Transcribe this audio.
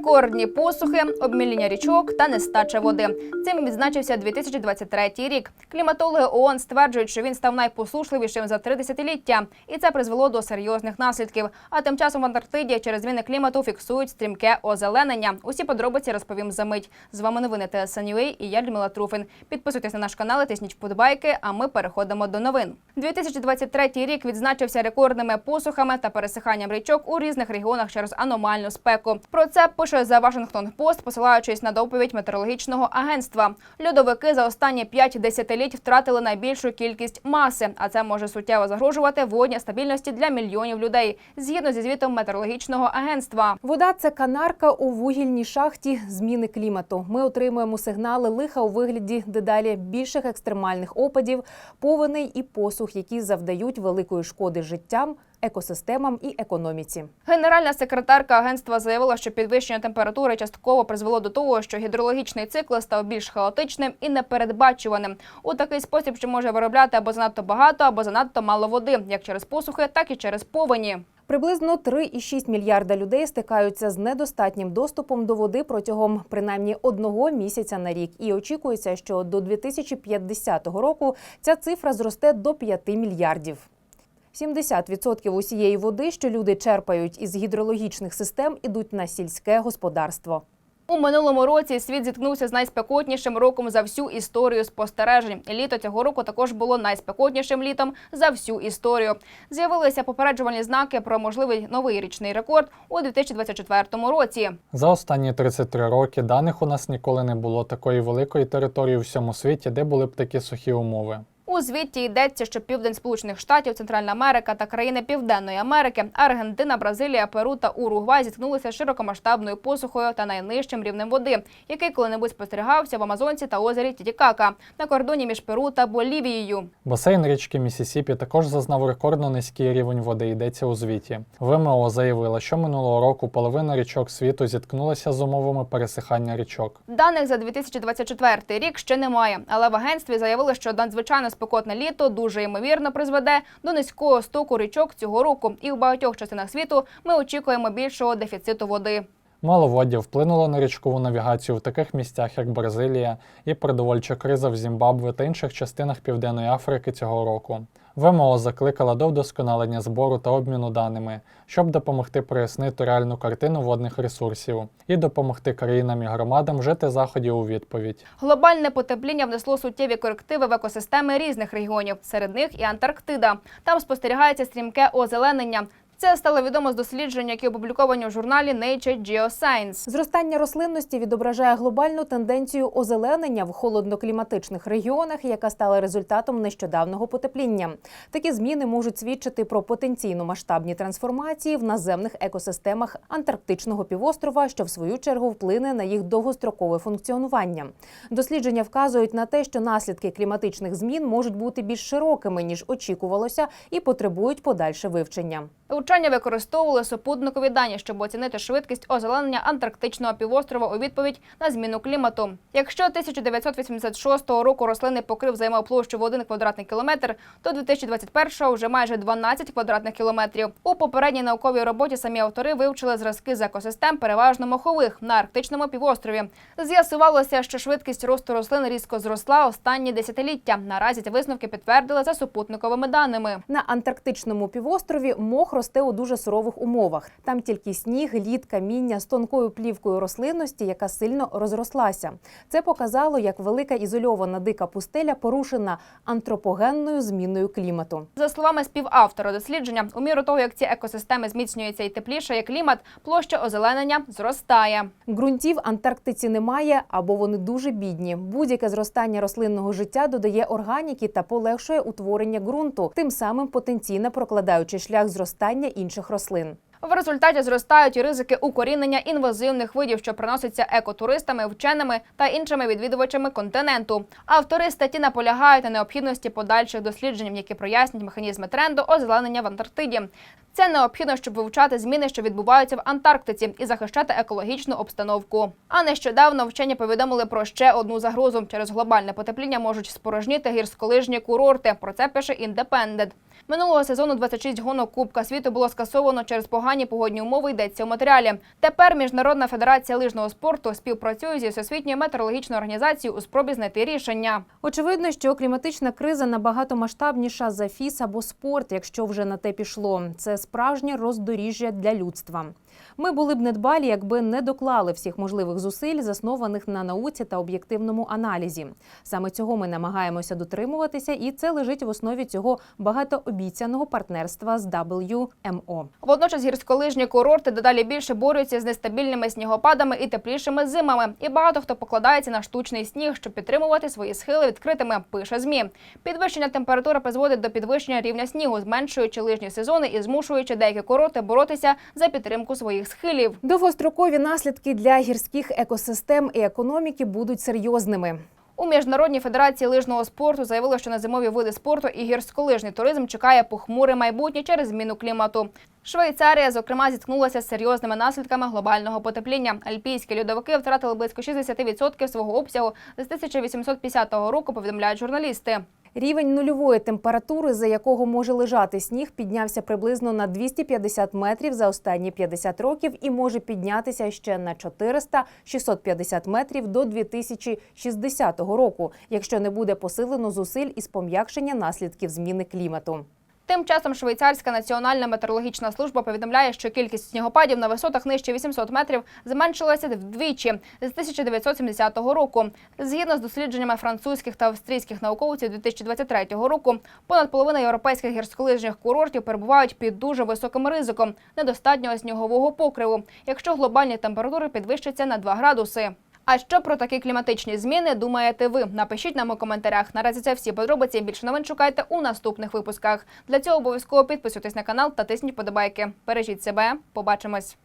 Рекордні посухи, обміління річок та нестача води. Цим відзначився 2023 рік. Кліматологи ООН стверджують, що він став найпосушливішим за три десятиліття, і це призвело до серйозних наслідків. А тим часом в Антарктиді через зміни клімату фіксують стрімке озеленення. Усі подробиці розповім за мить. З вами новини ТСНЮА і я Людмила Труфин. Підписуйтесь на наш канал, і тисніть вподобайки. А ми переходимо до новин. 2023 рік відзначився рекордними посухами та пересиханням річок у різних регіонах через аномальну спеку. Про це пише The Washington Post, посилаючись на доповідь метеорологічного агентства. Льодовики за останні п'ять десятиліть втратили найбільшу кількість маси, а це може суттєво загрожувати водній стабільності для мільйонів людей, згідно зі звітом метеорологічного агентства. Вода це канарка у вугільній шахті зміни клімату. Ми отримуємо сигнали лиха у вигляді дедалі більших екстремальних опадів, повеней і посух, які завдають великої шкоди життям, екосистемам і економіці. Генеральна секретарка агентства заявила, що підвищення температури частково призвело до того, що гідрологічний цикл став більш хаотичним і непередбачуваним. У такий спосіб, що може виробляти або занадто багато, або занадто мало води, як через посухи, так і через повені. Приблизно 3,6 мільярда людей стикаються з недостатнім доступом до води протягом принаймні одного місяця на рік. І очікується, що до 2050 року ця цифра зросте до 5 мільярдів. 70% усієї води, що люди черпають із гідрологічних систем, ідуть на сільське господарство. У минулому році світ зіткнувся з найспекотнішим роком за всю історію спостережень. Літо цього року також було найспекотнішим літом за всю історію. З'явилися попереджувальні знаки про можливий новий річний рекорд у 2024 році. За останні 33 роки даних у нас ніколи не було такої великої території у всьому світі, де були б такі сухі умови. У звіті йдеться, що південь Сполучених Штатів, Центральна Америка та країни Південної Америки, Аргентина, Бразилія, Перу та Уругвай зіткнулися з широкомасштабною посухою та найнижчим рівнем води, який коли-небудь спостерігався в Амазонці та озері Тітікака на кордоні між Перу та Болівією. Басейн річки Місісіпі також зазнав рекордно низький рівень води, йдеться у звіті. ВМО заявила, що минулого року половина річок світу зіткнулася з умовами пересихання річок. Даних за 2024 рік ще немає, але в агентстві заявили, що надзвичайно спекотне літо дуже ймовірно призведе до низького стоку річок цього року, і в багатьох частинах світу ми очікуємо більшого дефіциту води. Маловоддя вплинуло на річкову навігацію в таких місцях, як Бразилія, і продовольча криза в Зімбабве та інших частинах Південної Африки цього року. ВМО закликала до вдосконалення збору та обміну даними, щоб допомогти прояснити реальну картину водних ресурсів і допомогти країнам і громадам вжити заходів у відповідь. Глобальне потепління внесло суттєві корективи в екосистеми різних регіонів, серед них і Антарктида. Там спостерігається стрімке озеленення. Це стало відомо з досліджень, які опубліковані у журналі Nature Geoscience. Зростання рослинності відображає глобальну тенденцію озеленення в холоднокліматичних регіонах, яка стала результатом нещодавнього потепління. Такі зміни можуть свідчити про потенційно масштабні трансформації в наземних екосистемах Антарктичного півострова, що в свою чергу вплине на їх довгострокове функціонування. Дослідження вказують на те, що наслідки кліматичних змін можуть бути більш широкими ніж очікувалося, і потребують подальше вивчення. Учені використовували супутникові дані, щоб оцінити швидкість озеленення Антарктичного півострова у відповідь на зміну клімату. Якщо 1986 року рослинний покрив займав площу в 1 квадратний кілометр, то 2021 вже майже 12 квадратних кілометрів. У попередній науковій роботі самі автори вивчили зразки з екосистем переважно мохових на арктичному півострові. З'ясувалося, що швидкість росту рослин різко зросла останні десятиліття. Наразі ці висновки підтвердили за супутниковими даними. На Антарктичному півострові мох росте у дуже сурових умовах. Там тільки сніг, лід, каміння з тонкою плівкою рослинності, яка сильно розрослася. Це показало, як велика ізольована дика пустеля порушена антропогенною зміною клімату. За словами співавтора дослідження, у міру того, як ці екосистеми зміцнюються і теплішає клімат, площа озеленення зростає. Ґрунтів Антарктиці немає або вони дуже бідні. Будь-яке зростання рослинного життя додає органіки та полегшує утворення ґрунту, тим самим потенційно прокладаючи шлях зростання інших рослин. В результаті зростають і ризики укорінення інвазивних видів, що приносяться екотуристами, вченими та іншими відвідувачами континенту. Автори статті наполягають на необхідності подальших досліджень, які прояснять механізми тренду озеленення в Антарктиді. Це необхідно, щоб вивчати зміни, що відбуваються в Антарктиці, і захищати екологічну обстановку. А нещодавно вчені повідомили про ще одну загрозу. Через глобальне потепління можуть спорожніти гірськолижні курорти. Про це пише Індепендент. Минулого сезону 26 гонок Кубка світу було скасовано через погані погодні умови. Йдеться у матеріалі. Тепер Міжнародна федерація лижного спорту співпрацює зі всесвітньою метеорологічною організацією у спробі знайти рішення. Очевидно, що кліматична криза набагато масштабніша за фіс або спорт, якщо вже на те пішло. Це справжнє роздоріжжя для людства. Ми були б недбалі, якби не доклали всіх можливих зусиль, заснованих на науці та об'єктивному аналізі. Саме цього ми намагаємося дотримуватися, і це лежить в основі цього багатообіцяного партнерства з WMO. Водночас гірськолижні курорти дедалі більше борються з нестабільними снігопадами і теплішими зимами. І багато хто покладається на штучний сніг, щоб підтримувати свої схили відкритими. Пише змі. Підвищення температури призводить до підвищення рівня снігу, зменшуючи лижні сезони і змушуючи деякі курорти боротися за підтримку своїх схилів. Довгострокові наслідки для гірських екосистем і економіки будуть серйозними. У міжнародній федерації лижного спорту заявили, що на зимові види спорту і гірськолижний туризм чекає похмуре майбутнє через зміну клімату. Швейцарія, зокрема, зіткнулася з серйозними наслідками глобального потепління. Альпійські льодовики втратили близько 60% свого обсягу з 1850 року. Повідомляють журналісти. Рівень нульової температури, за якого може лежати сніг, піднявся приблизно на 250 метрів за останні 50 років і може піднятися ще на 400-650 метрів до 2060 року, якщо не буде посилено зусиль із пом'якшення наслідків зміни клімату. Тим часом швейцарська національна метеорологічна служба повідомляє, що кількість снігопадів на висотах нижче 800 метрів зменшилася вдвічі з 1970 року. Згідно з дослідженнями французьких та австрійських науковців 2023 року, понад половина європейських гірськолижних курортів перебувають під дуже високим ризиком недостатнього снігового покриву, якщо глобальні температури підвищаться на 2 градуси. А що про такі кліматичні зміни думаєте ви? Напишіть нам у коментарях. Наразі це всі подробиці. Більше новин шукайте у наступних випусках. Для цього обов'язково підписуйтесь на канал та тисніть подобайки. Бережіть себе. Побачимось.